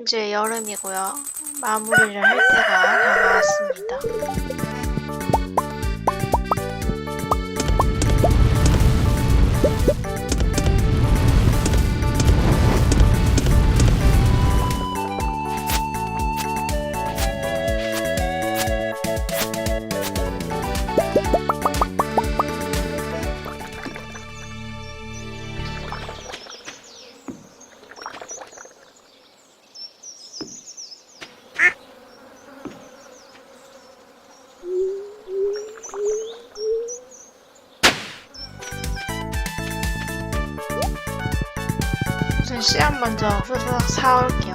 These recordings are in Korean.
이제 여름이고요. 마무리를 할 때가 다가왔습니다. 씨앗 먼저 후다닥 사올게요.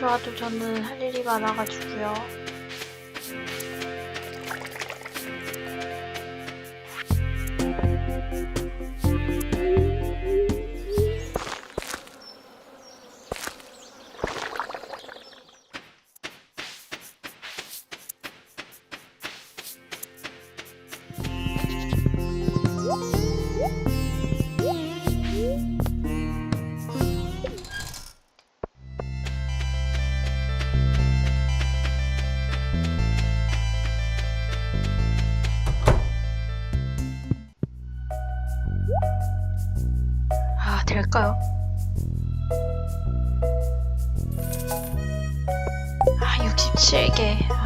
좋아도 저는 할 일이 많아가지고요. shake it.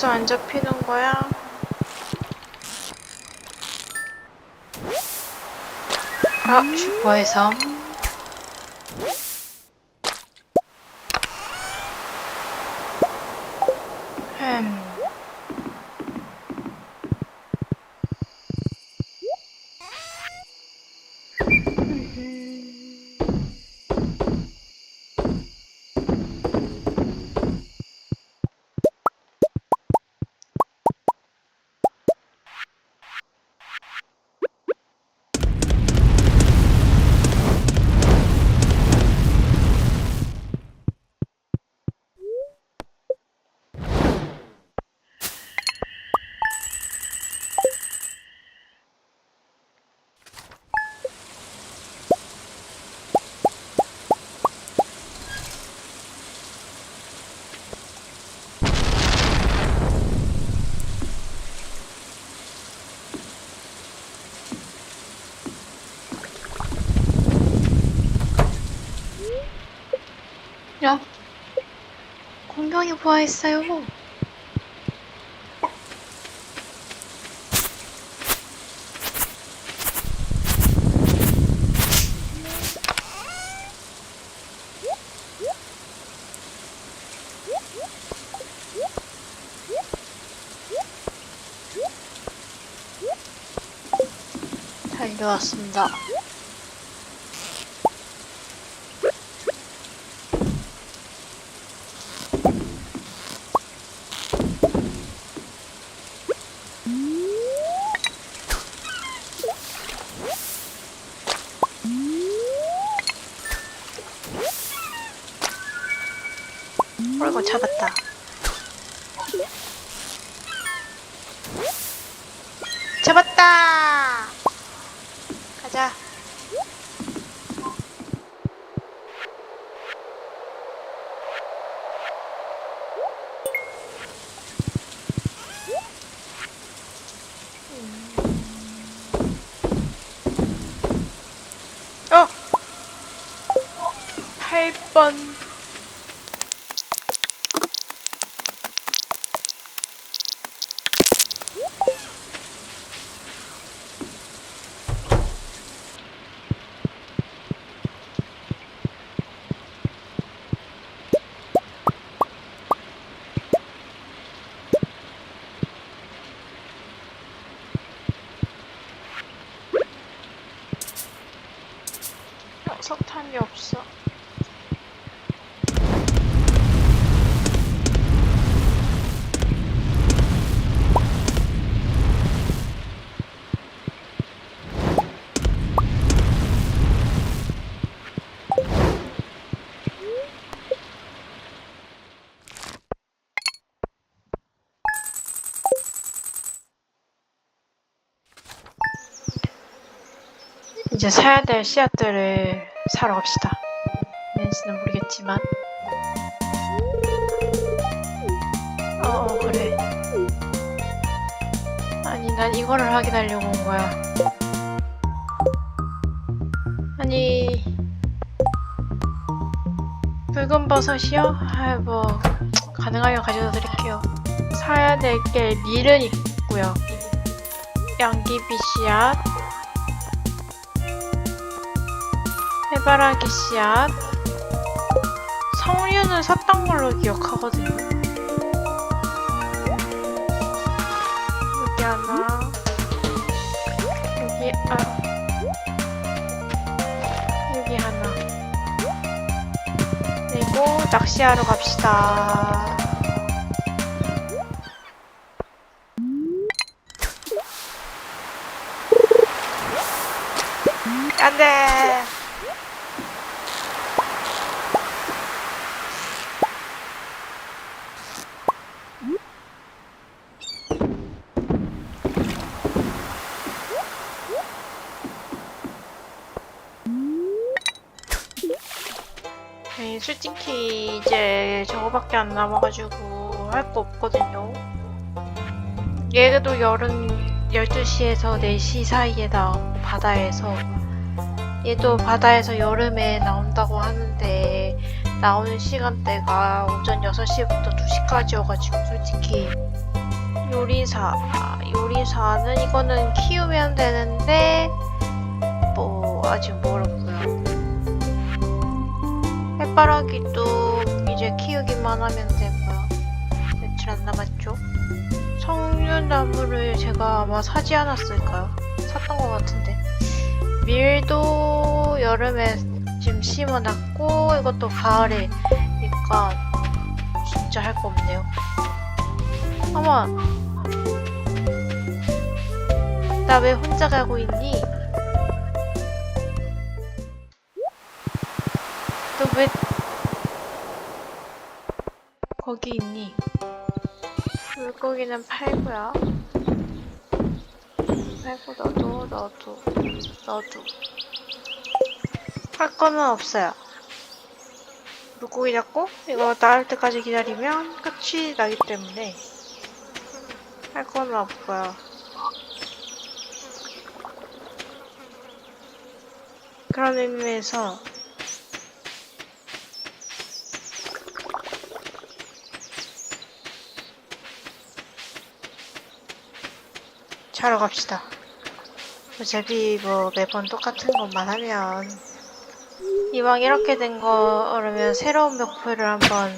여기서 안 잡히는 거야? 아, 슈퍼에서. 흠. 야, 공병이 부화했어요. 달. 네, 왔습니다. fun. 이제 사야 될 씨앗들을 사러 갑시다. 왠지는 모르겠지만. 어, 어, 그래. 아니, 난 이거를 확인하려고 온 거야. 아니, 붉은 버섯이요? 아, 뭐, 가능하면 가져다 드릴게요. 사야 될 게 밀은 있고요. 양귀비 씨앗, 해바라기 씨앗 성류는 샀던 걸로 기억하거든요. 여기 하나. 여기 아. 여기 하나. 그리고 낚시하러 갑시다 네, 솔직히 이제 저거밖에 안 남아가지고 할 거 없거든요. 얘도 여름 12시에서 4시 사이에 나오고 바다에서 얘도 바다에서 여름에 나온다고 하는데 나오는 시간대가 오전 6시부터 2시까지여가지고 솔직히 요리사 아, 요리사는 이거는 키우면 되는데 뭐 아직 모르고 요. 해바라기도 이제 키우기만 하면 되고요. 며칠 안 남았죠? 석류나무를 제가 아마 사지 않았을까요? 샀던 것 같은데. 밀도 여름에 지금 심어놨고 이것도 가을에니까 진짜 할 거 없네요. 아마 나 왜 혼자 가고 있니? 거기 있니? 물고기는 팔고요. 팔고 너도 너도 너도 할 거는 없어요. 물고기 잡고 이거 나올 때까지 기다리면 끝이 나기 때문에 할 거는 없고요. 그런 의미에서 자러 갑시다. 어차피 뭐 매번 똑같은 것만 하면 이왕 이렇게 된 거라면 새로운 목표를 한번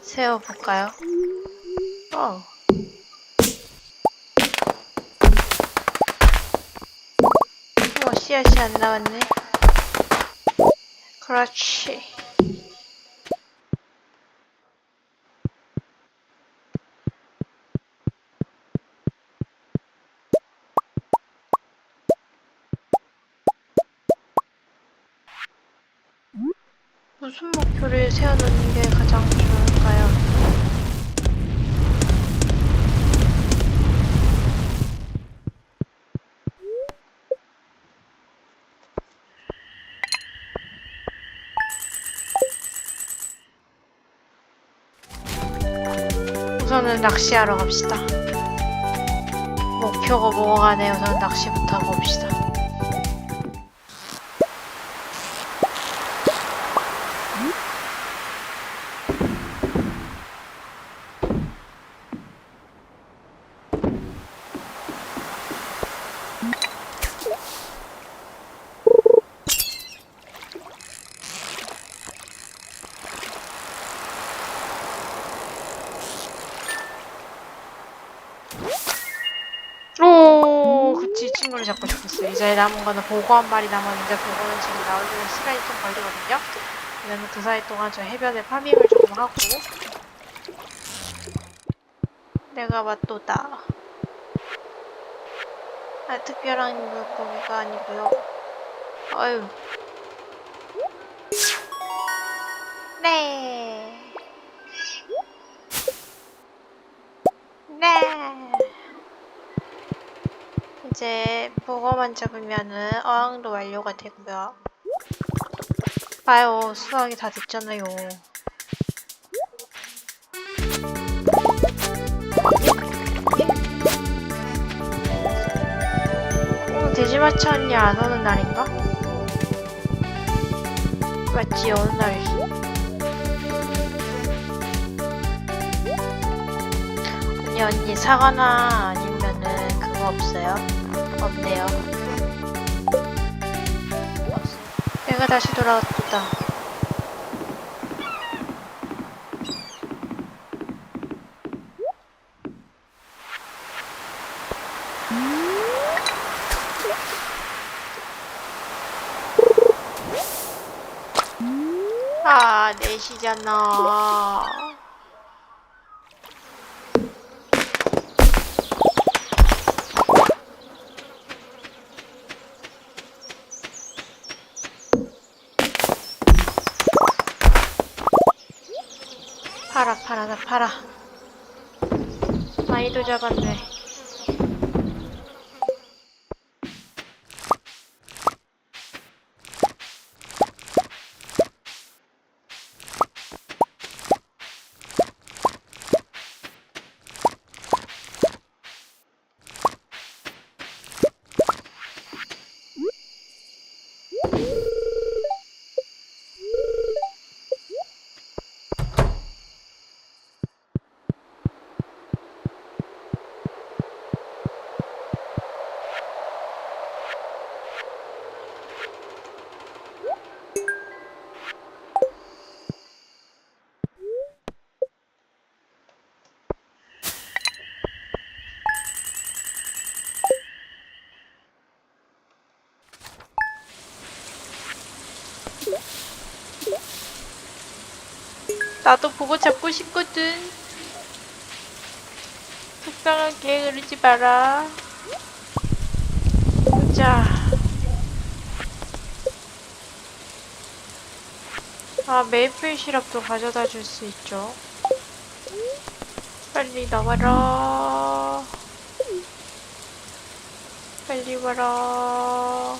세워볼까요? 어. 씨앗이 안 나왔네. 그렇지. 무슨 목표를 세워놓는 게 가장 좋을까요? 우선은 낚시하러 갑시다. 목표가 뭐가 간에 우선 낚시부터 봅시다. 오, 그치 친구를 잡고 싶었어. 이제 남은 거는 보고 한 마리 남았는데 보고는 지금 나오려면 시간이 좀 걸리거든요. 그러면 그 사이 동안 저 해변에 파밍을 조금 하고 내가 맛도다. 아, 특별한 물고기가 아니고요. 어휴. 네. 네. 이제 보고만 잡으면은 어항도 완료가 되고요. 봐요, 수학이 다 됐잖아요. 오늘 돼지마차 언니 안 오는 날인가? 맞지, 어느 날이지? 언니, 언니, 사과나 아니면은 그거 없어요? 없네요. 내가 다시 돌아왔다. 아, 4시잖아. 팔아, 팔아. 많이도 잡았네. 나도 보고 잡고 싶거든. 속상하게 그러지 마라. 보자. 아, 메이플 시럽도 가져다 줄 수 있죠. 빨리 나와라. 빨리 와라.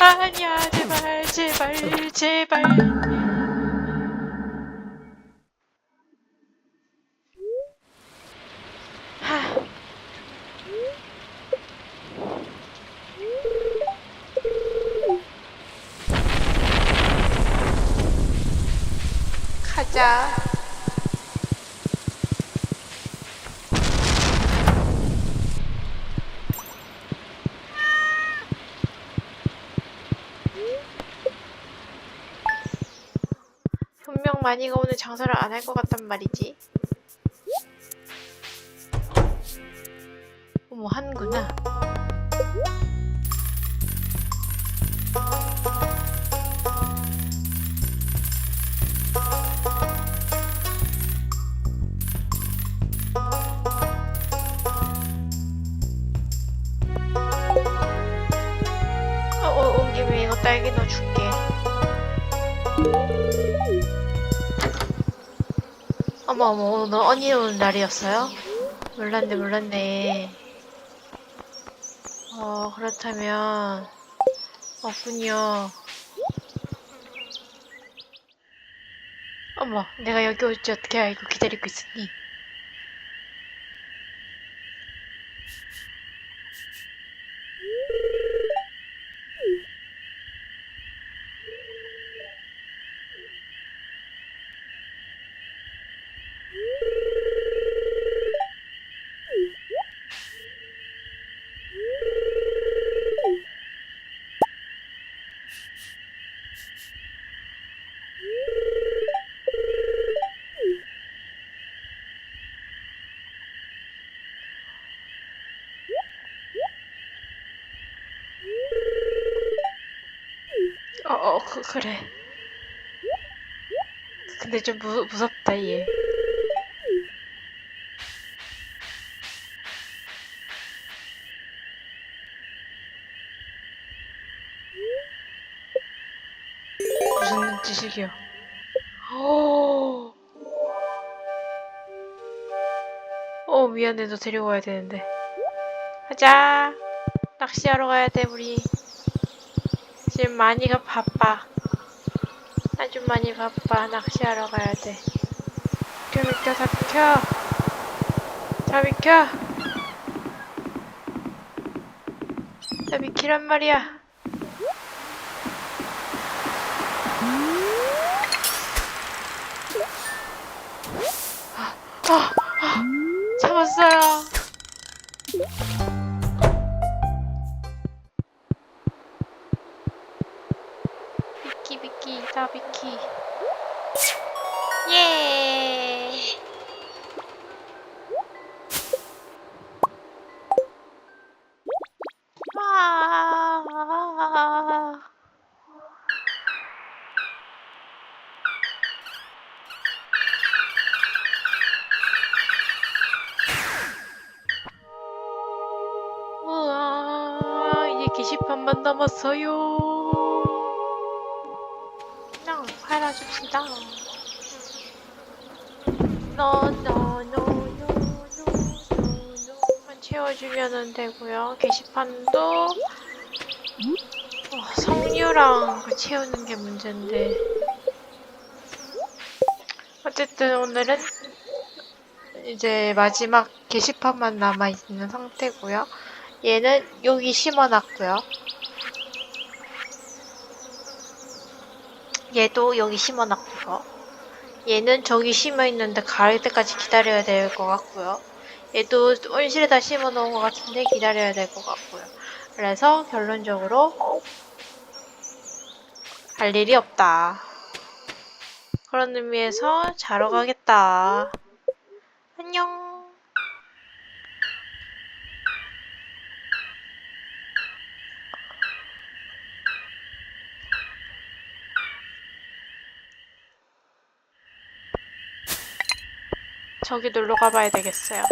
아니야 제발 제발 제발. 하. 가자 마니가 오늘 장사를 안 할 것 같단 말이지. 어머, 한구나. 어, 어, 딸기 넣어줄게. 어머 어머 오늘 언니 오는 날이었어요? 몰랐네 몰랐네. 어 그렇다면 없군요. 어머 내가 여기 올 줄 어떻게 알고 기다리고 있었니 어 어 그, 그래. 근데 좀 무, 무섭다 얘. 무슨 짓이겨 오. 어 미안해. 너 데리고 가야 되는데. 가자. 낚시하러 가야 돼 우리 지금 많이가 바빠. 아주 많이 바빠. 낚시하러 가야 돼. 비켜 비켜 다 비켜. 다 비켜. 다 비키란 말이야. 아, 아, 아, 잡았어요 시판만 남았어요 그냥 팔아줍시다. 노노노노노노노만 채워주면 되고요. 게시판도 어, 성류랑 그 채우는 게 문제인데 어쨌든 오늘은 이제 마지막 게시판만 남아 있는 상태고요. 얘는 여기 심어놨고요. 얘도 여기 심어놨고요. 얘는 저기 심어있는데 가을 때까지 기다려야 될 것 같고요. 얘도 온실에다 심어놓은 것 같은데 기다려야 될 것 같고요. 그래서 결론적으로 할 일이 없다. 그런 의미에서 자러 가겠다. 안녕. 저기 놀러 가봐야 되겠어요.